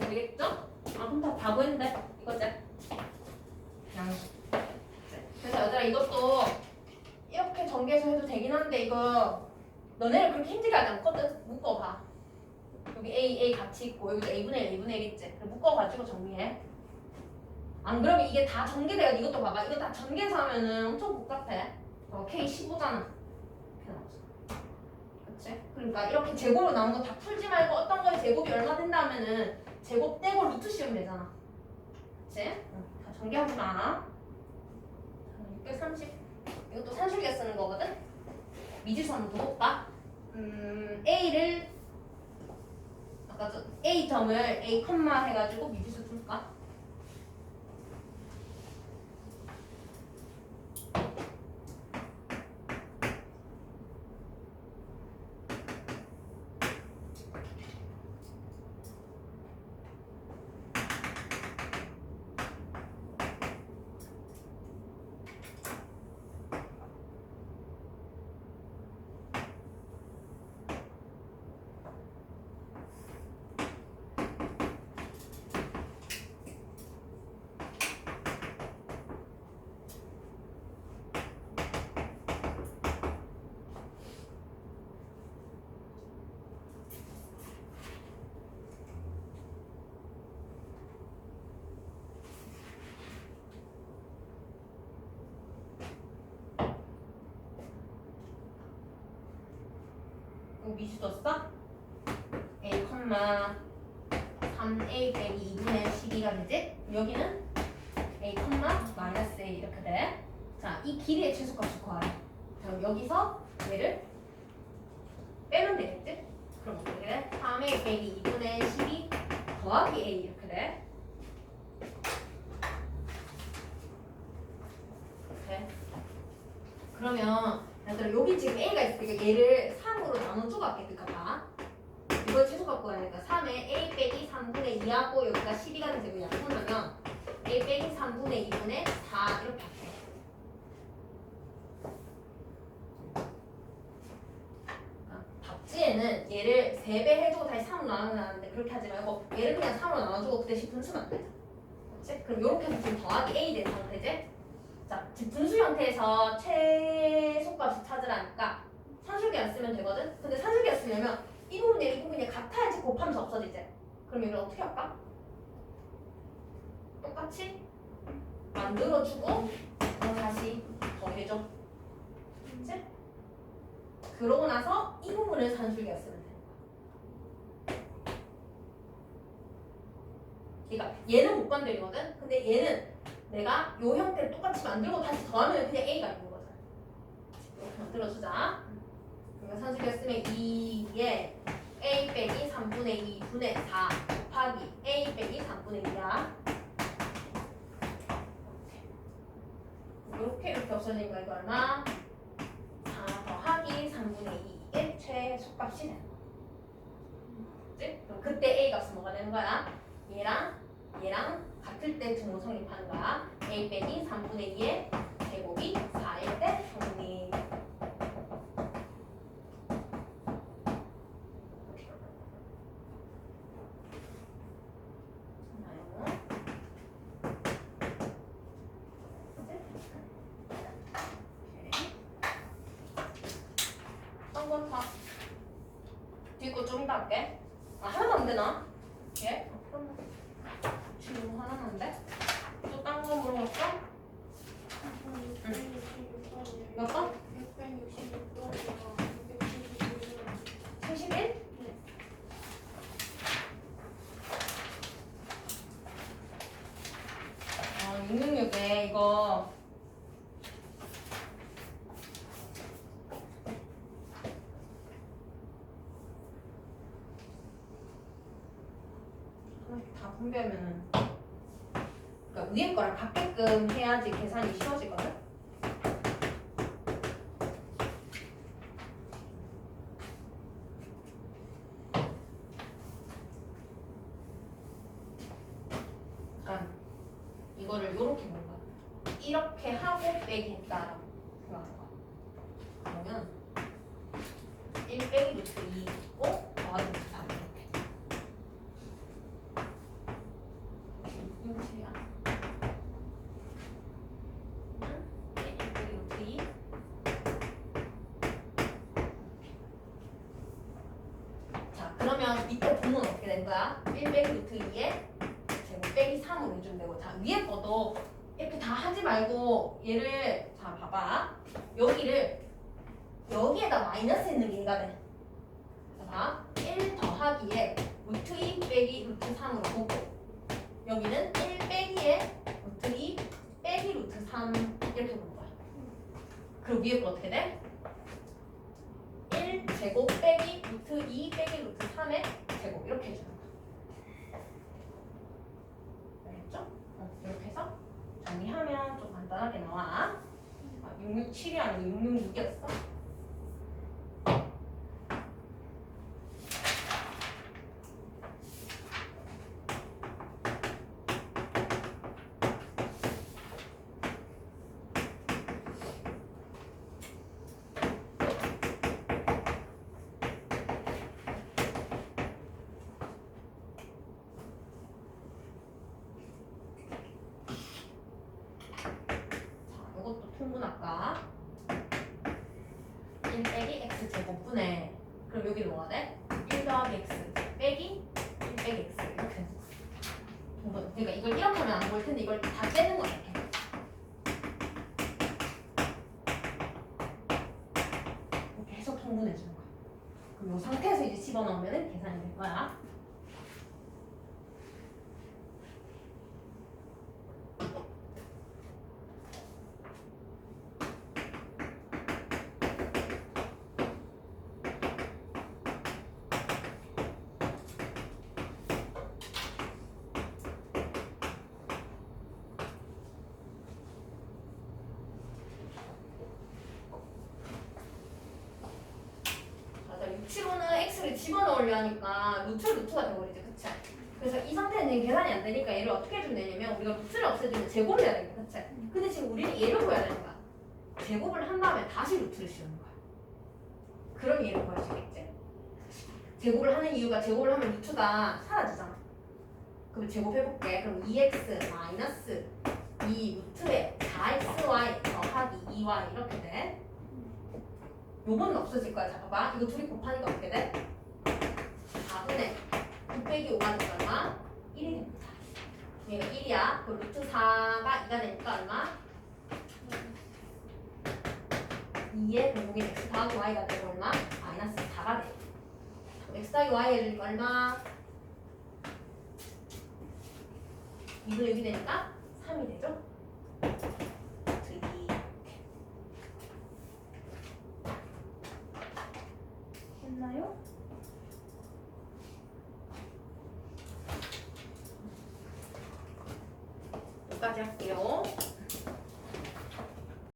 되겠죠? 아 그럼 다 바보인데 이거지? 그냥 그래서 얘들아 이것도 이렇게 전개해서 해도 되긴 한데 이거 너네를 그렇게 힘들게 하지 않거든? 묶어봐 여기 A, A 같이 있고 여기도 A분의 1, A분의 1 있지? 묶어가지고 정리해 안 그러면 이게 다 전개돼가 이것도 봐봐 이거 다 전개해서 하면은 엄청 복잡해 어, K 15잖아 이렇게 나오잖아 그치? 그러니까 이렇게 제곱으로 나온 거 다 풀지 말고 어떤 거에 제곱이 얼마 된다 하면은 제곱 떼고 루트 씌우면 되잖아 그치? 응, 다 전개하지 마630 이것도 산술계 쓰는 거거든? 미지수 한번 더 볼까? 음, A를 아까 저 A 점을 A 컴마 해가지고 미지수 풀까? 미지수 써? A 컴마 3A 빼기 2분의 12가 되지? 여기는 A 마이너스 A 이렇게 돼. 자, 이 길이의 최소값을 구하래. 자, 여기서 얘를 빼면 되겠지? 그럼 어떻게 돼? 3A 빼기 2분의 12 더하기 A 이렇게 돼. 이렇게. 그러면 얘들아 여기 지금 A가 있으니까 얘를 3으로 나눠줘 갈게 봐. 이걸 최소 갖고 가니까 3에 A 빼기 3분의 2하고 여기가 12가 되고 약분하면 A 빼기 3분의 2분의 4 이렇게 할게. 아, 답지에는 얘를 3배 해주고 다시 3으로 나눠놨는데 그렇게 하지 말고 얘를 그냥 3으로 나눠주고 그 대신 분수만 안 되죠. 그럼 이렇게 해서 지금 더하기 A 된 상태지? 자, 즉 분수 형태에서 최소값을 찾으라니까 산술계안 쓰면 되거든? 근데 산술계안 쓰려면 이 부분이 이 부분이 같아야지 곱하면서 없어지지? 그럼 이걸 어떻게 할까? 똑같이 만들어주고 다시 더해줘 그치? 그러고 나서 이 부분을 산술계안 쓰면 돼 그러니까 얘는 못 건드리거든? 근데 얘는 내가 요 형태를 똑같이 만들고 다시 더하면 그냥 A가 있는 거잖아. 이렇게 만들어주자. 그러면 산술계 쓰면 2에 A 빼기 3분의 2 분의 4 곱하기 A 빼기 3분의 2야. 이렇게 이렇게 없어지니까 이거 얼마? 4 더하기 3분의 2 이게 최소값이 되는. 그치? 그럼 그때 A 값은 뭐가 되는 거야? 얘랑 얘랑 같을 때 등호 성립하는 거야. a 빼기 3분의 2의 제곱이 4일 때 성립. 좋아요. 오케이. 한번 더. 뒤에 거좀 이따 할게. 아, 하나도 안 되나? 예? 어, 그러면. 지금 하나인데? 또딴 거 물어봤어? 몇 번? 71? 아, 666에 이거 이렇게 다 분배하면은 그러니까 위에 거랑 같게끔 해야지 계산이 쉬워지거든. 아, 이거를 이렇게 거야. 이렇게 하고 빼기 했다라고 생각하는 거야. 그러면 1 빼기 루트 2 있고 더하기 루트 4 이렇게. 6이야. 응? 1 빼기 루트 2. 자, 그러면 밑에 된 거야? 1 빼기 루트 2에 제곱 빼기 3으로 해주면 되고 자, 위에 것도 이렇게 다 하지 말고 얘를 자, 봐봐. 여기를 여기에다 마이너스 있는 게 얘가 돼. 자, 1 더하기에 루트 2 빼기 루트 3으로 보고 여기는 1 빼기에 루트 2 빼기 루트 3 이렇게 보는 거야. 그리고 위에 거 어떻게 돼? 1 제곱 빼기 루트 2 빼기 루트 3의 제곱 이렇게 해주는 거야. 알겠죠? 어, 이렇게 해서 정리하면 좀 간단하게 나와. 아, 667이 아니고 666이었어. 자, 이것도 통분할까? 1 빼기 x 제곱분에 그럼 여기는 뭐가 돼? 1 더하기 x 빼기 1 빼기 x 이렇게 되는 거야. 통분. 그러니까 이걸 이렇게 하면 안 보일 텐데 이걸 다 빼는 거야 이렇게. 해서 통분해 주는 거야. 그럼 이 상태에서 이제 집어넣으면 계산이 될 거야. 맞아. 675는 x를 집어넣으려 하니까 루트 루트가 돼버리지, 그치? 그래서 이 상태는 계산이 안 되니까 얘를 어떻게 해주면 되냐면 우리가 루트를 없애주면 제곱을 해야 되니까, 그치? 근데 지금 우리는 얘를 구해야 거야. 제곱을 한 다음에 다시 루트를 씌우는 거야. 그럼 얘를 구할 수 있겠지? 제곱을 하는 이유가 제곱을 하면 루트가 사라지잖아. 그럼 제곱해볼게. 그럼 2x 마이너스 2 루트에 4xy 더하기 2y 이렇게 돼. 요거는 없어질 거야. 자, 봐봐. 이거 둘이 곱하니까 어떻게 돼? 4분의 9 빼기 5가 되니까 얼마? 1이 됩니다. 얘가 1이야. 그 루트 4가 2가 되니까 얼마? 2의 공공인 x 더하기 y가 되고 얼마? 마이너스 4가 돼. x 더하기 y 해주니까 얼마? 2도 여기 되니까 3이 되죠? 루트 2 했나요? 여기까지 할게요.